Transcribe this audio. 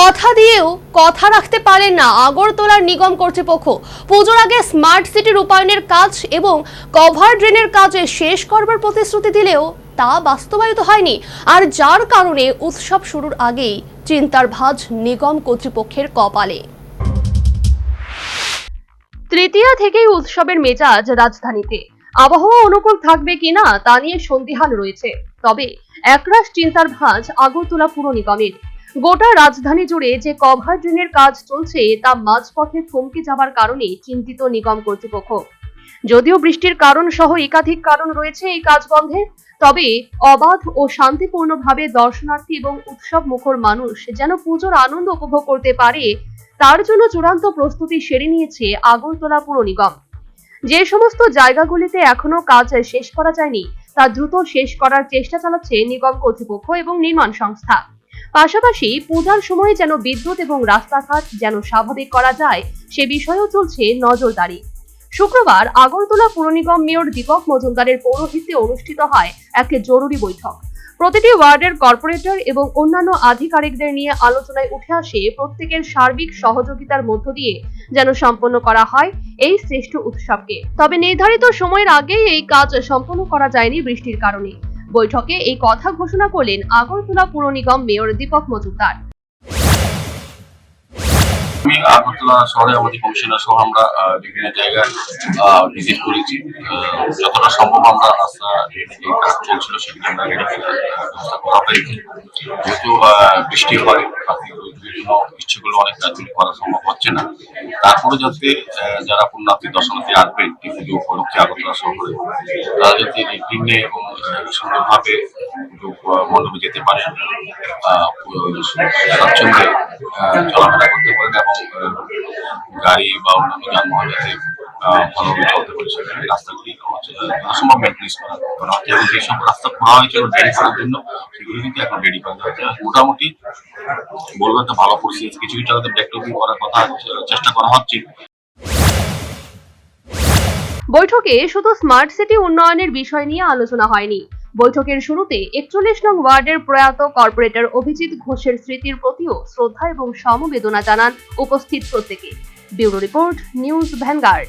কথা দিয়েও কথা রাখতে পারেন না আগরতলার নিগম কর্তৃপক্ষ। পুজোর আগে স্মার্ট সিটি রূপায়ণের কাজ এবং কভার ড্রেনের কাজে শেষ করবার প্রতিশ্রুতি দিলেও তা বাস্তবায়িত হয়নি। আর যার কারণে উৎসব শুরুর আগেই চিন্তার ভাঁজ নিগম কর্তৃপক্ষের কপালে। তৃতীয়া থেকেই উৎসবের মেজাজ রাজধানীতে। আবহাওয়া অনুকূল থাকবে কিনা তা নিয়ে সন্দিহান রয়েছে। তবে একরাশ চিন্তার ভাঁজ আগরতলা পুর নিগমের। গোটা রাজধানী জুড়ে যে কভার ড্রেনের কাজ চলছে, তা মাঝপথে থমকে যাবার কারণে চিন্তিত নিগম কর্তৃপক্ষ। যদিও বৃষ্টির কারণ সহ একাধিক কারণ রয়েছে এই কাজ বন্ধের তবে অবাধ ও শান্তিপূর্ণভাবে দর্শনার্থী এবং উৎসব মুখর মানুষ যেন পুজোর আনন্দ উপভোগ করতে পারে, তার জন্য চূড়ান্ত প্রস্তুতি সেরে নিয়েছে আগরতলা পুর নিগম। যে সমস্ত জায়গাগুলিতে এখনও কাজ শেষ করা যায়নি, তা দ্রুত শেষ করার চেষ্টা চালাচ্ছে নিগম কর্তৃপক্ষ এবং নির্মাণ সংস্থা। পাশাপাশি পূজার সময় যেন বিদ্যুৎ এবং রাস্তাঘাট যেন স্বাভাবিক করা যায়, সে বিষয়েও চলছে নজরদারি। শুক্রবার আগরতলা পুর নিগম মেয়র দীপক মজুমদারের পৌরোহিত্যে অনুষ্ঠিত হয় একটি জরুরি বৈঠক। প্রতিটি ওয়ার্ডের কর্পোরেটর এবং অন্যান্য আধিকারিকদের নিয়ে আলোচনায় উঠে আসে প্রত্যেকের সার্বিক সহযোগিতার মধ্য দিয়ে যেন সম্পন্ন করা হয় এই শ্রেষ্ঠ উৎসবকে। তবে নির্ধারিত সময়ের আগেই এই কাজ সম্পন্ন করা যায়নি বৃষ্টির কারণে। বৈঠকে এই কথা ঘোষণা করলেন আগরতলা পুর নিগম মেয়র দীপক মজুমদার। আমি আগরতলা শহরে আমাদের কমিশনার সহ আমরা বিভিন্ন জায়গায় ভিজিট করেছি। যতটা সম্ভব আমরা রাস্তা কাজ চলছিল সেগুলো আমরা করা হয়েছে। যেহেতু বৃষ্টি হয় জন্য ইচ্ছেগুলো অনেক কাজগুলি করা সম্ভব হচ্ছে না। তারপরে যাতে যারা পুণ্যার্থী দর্শনার্থী আসবেন এই পুজো উপলক্ষে আগরতলা শহরে তারা যাতে নির্বিঘ্নে এবং সুন্দরভাবে মণ্ডপে যেতে পারে আহ, স্বাচ্ছন্দ্যে চলাফেরা করতে পারেন এবং গাড়ি বা অন্যান্য যানবাহন যাতে ভালোভাবে চলতে পারে সেখানে রাস্তাগুলি আহ, মেনটেন্স করা করা হচ্ছে এবং যেসব রাস্তা খোলা হয়েছে রেডি করার জন্য সেগুলো কিন্তু এখন রেডি করা হচ্ছে মোটামুটি বলব একটা ভালো পরিস্থিতি কিছু কিছু জায়গাতে ব্যাকটপিং করার কথা চেষ্টা করা হচ্ছে বৈঠকে শুধু স্মার্ট সিটি উন্নয়নের বিষয় নিয়ে আলোচনা হয়নি। বৈঠকের শুরুতে একচল্লিশ নং ওয়ার্ডের প্রয়াত কর্পোরেটর অভিজিৎ ঘোষের স্মৃতির প্রতিও শ্রদ্ধা এবং সমবেদনা জানান উপস্থিত প্রত্যেকে। Bureau report news Vanguard.